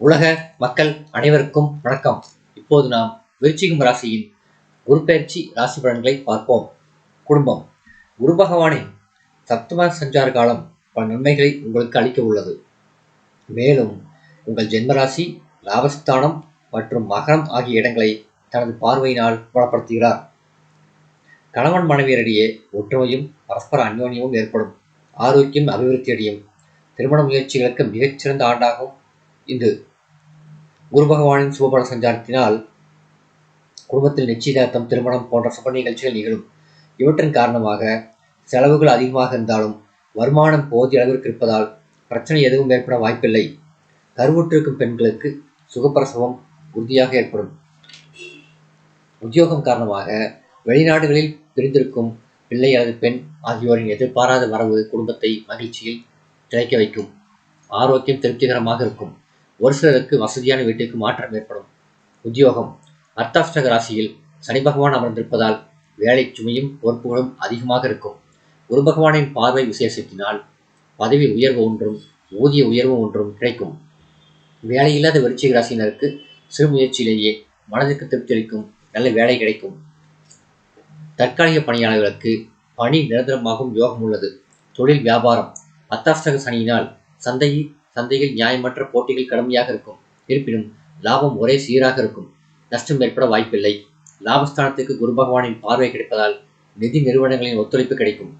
உலக மக்கள் அனைவருக்கும் வணக்கம். இப்போது நாம் விருச்சிகம் ராசியின் குருப்பெயர்ச்சி ராசி பலன்களை பார்ப்போம். குடும்பம். குரு பகவானின் சப்தம சஞ்சார காலம் பல நன்மைகளை உங்களுக்கு அளிக்க உள்ளது. மேலும் உங்கள் ஜென்மராசி லாபஸ்தானம் மற்றும் மகரம் ஆகிய இடங்களை தனது பார்வையினால் பலப்படுத்துகிறார் கணவன் மனைவியரிடையே ஒற்றுமையும் பரஸ்பர அந்யோன்யமும் ஏற்படும். ஆரோக்கியம் அபிவிருத்தி அடையும் திருமண முயற்சிகளுக்கு மிகச்சிறந்த ஆண்டாகும் இன்று குரு பகவானின் சுபபல சஞ்சாரத்தினால் குடும்பத்தில் நிச்சயதார்த்தம் திருமணம் போன்ற சுப நிகழ்ச்சிகள் நிகழும். இவற்றின் காரணமாக செலவுகள் அதிகமாக இருந்தாலும் வருமானம் போதிய அளவிற்கு இருப்பதால் பிரச்சனை எதுவும் ஏற்பட வாய்ப்பில்லை. கருவுற்றிருக்கும் பெண்களுக்கு சுகப்பிரசவம் உறுதியாக ஏற்படும். உத்தியோகம் காரணமாக வெளிநாடுகளில் பிரிந்திருக்கும் பிள்ளை அல்லது பெண் ஆகியோரின் எதிர்பாராத வரவு குடும்பத்தை மகிழ்ச்சியில் திளைக்க வைக்கும். ஆரோக்கியம் திருப்திகரமாக இருக்கும். ஒரு சிலருக்கு வசதியான வீட்டுக்கு மாற்றம் ஏற்படும். உத்தியோகம். அர்த்தாஷ்டக ராசியில் சனி பகவான் அமர்ந்திருப்பதால் வேலை சுமையும் பொறுப்புகளும் அதிகமாக இருக்கும். குரு பகவானின் பார்வை விசேஷத்தினால் பதவி உயர்வு ஒன்றும் ஊதிய உயர்வு ஒன்றும் கிடைக்கும். வேலையில்லாத விருச்சிக ராசியினருக்கு சிறு முயற்சியிலேயே மனதிற்கு திருப்தி அளிக்கும் நல்ல வேலை கிடைக்கும். தற்காலிக பணியாளர்களுக்கு பணி நிரந்தரமாகும் யோகம் உள்ளது. தொழில் வியாபாரம். அத்தாஷ்டக சனியினால் சந்தையில் சந்தையில் நியாயமற்ற போட்டிகள் கடுமையாக இருக்கும். இருப்பினும் லாபம் ஒரே சீராக இருக்கும். நஷ்டம் ஏற்பட வாய்ப்பில்லை. லாபஸ்தானத்துக்கு குரு பகவானின் பார்வை கிடைப்பதால் நிதி நிறுவனங்களின் ஒத்துழைப்பு கிடைக்கும்.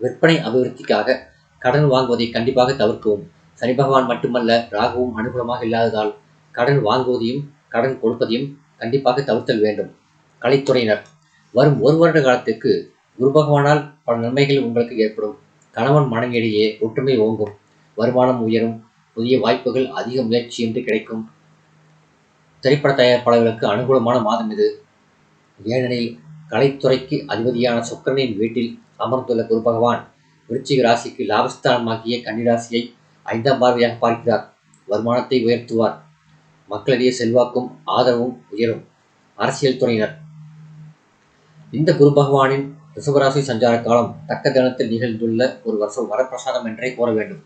விற்பனை அபிவிருத்திக்காக கடன் வாங்குவதை கண்டிப்பாக தவிர்க்கவும். சனி பகவான் மட்டுமல்ல ராகுவும் அனுகூலமாக இல்லாததால் கடன் வாங்குவதையும் கடன் கொடுப்பதையும் கண்டிப்பாக தவிர்த்தல் வேண்டும். கலைத்துறையினர் வரும் ஒரு வருட காலத்துக்கு குரு பகவானால் பல நன்மைகள் உங்களுக்கு ஏற்படும். கணவன் மனைவியிடையே ஒற்றுமை ஓங்கும். வருமானம் உயரும் புதிய வாய்ப்புகள் அதிக முயற்சியின்றி கிடைக்கும். திரைப்பட தயாரிப்பாளர்களுக்கு அனுகூலமான மாதம் இது. ஏனெனில் கலைத்துறைக்கு அதிபதியான சுக்கிரனின் வீட்டில் அமர்ந்துள்ள குரு பகவான் விருச்சிக ராசிக்கு லாபஸ்தானமாகிய கன்னிராசியை ஐந்தாம் பார்வையாக பார்க்கிறார். வருமானத்தை உயர்த்துவார். மக்களிடையே செல்வாக்கும் ஆதரவும் உயரும். அரசியல் துறையினர். இந்த குரு பகவானின் ரிஷபராசி சஞ்சார காலம் தக்க தினத்தில் நிகழ்ந்துள்ள ஒரு வருஷம் வரப்பிரசாதம் என்றே கூற வேண்டும்.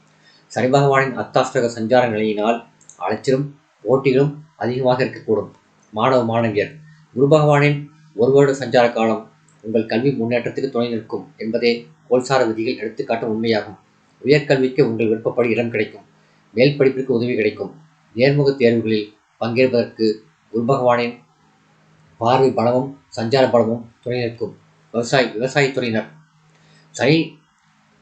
சனி பகவானின் அத்தாஷ்டக சஞ்சார நிலையினால் அலைச்சலும் போட்டிகளும் அதிகமாக இருக்கக்கூடும். மாணவ மாணவியர் குரு பகவானின் ஒரு வருட சஞ்சார காலம் உங்கள் கல்வி முன்னேற்றத்துக்கு துணை நிற்கும் என்பதே கோல்சார விதிகள் எடுத்துக்காட்டும் உண்மையாகும். உயர்கல்விக்கு உங்கள் விருப்பப்படி இடம் கிடைக்கும். மேல் படிப்பிற்கு உதவி கிடைக்கும். நேர்முக தேர்வுகளில் பங்கேற்பதற்கு குரு பகவானின் பார்வை பலமும் சஞ்சார பலமும் துணை நிற்கும். விவசாய விவசாயத்துறையினர் சனி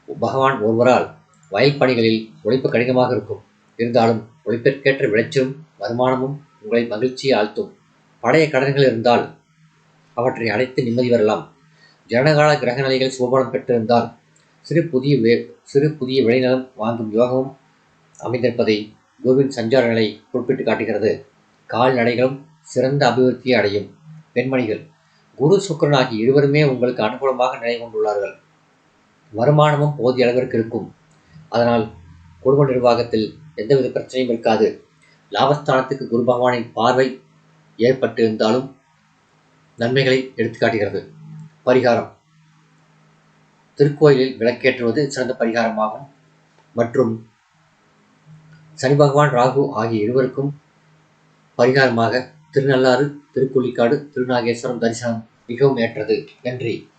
பகவான் ஒருவரால் வயல் பணிகளில் உழைப்பு கடினமாக இருக்கும். இருந்தாலும் உழைப்பிற்கேற்ற விளைச்சலும் வருமானமும் உங்களை மகிழ்ச்சியை ஆழ்த்தும். பழைய கடன்கள் இருந்தால் அவற்றை அடைத்து நிம்மதி வரலாம் ஜனகால கிரக நிலைகள் சுபபலம் பெற்றிருந்தால் சிறு புதிய வே சிறு புதிய விளைநிலம் வாங்கும் யோகமும் அமைந்திருப்பதை குருவின் சஞ்சார நிலை குறிப்பிட்டு காட்டுகிறது. கால்நடைகளும் சிறந்த அபிவிருத்தியை அடையும். பெண்மணிகள் குரு சுக்கரன் ஆகிய இருவருமே உங்களுக்கு அனுகூலமாக நிலை கொண்டுள்ளார்கள். வருமானமும் போதிய அளவிற்கு இருக்கும். அதனால் குடும்ப நிர்வாகத்தில் எந்தவித பிரச்சனையும் இருக்காது. லாபஸ்தானத்துக்கு குரு பகவானின் பார்வை ஏற்பட்டிருந்தாலும் நன்மைகளை எடுத்துக்காட்டுகிறது பரிகாரம். திருக்கோயிலில் விளக்கேற்றுவது சிறந்த பரிகாரமாகும். மற்றும் சனி பகவான் ராகு ஆகிய இருவருக்கும் பரிகாரமாக திருநள்ளாறு திருக்குள்ளிக்காடு திருநாகேஸ்வரம் தரிசனம் மிகவும் ஏற்றது. நன்றி.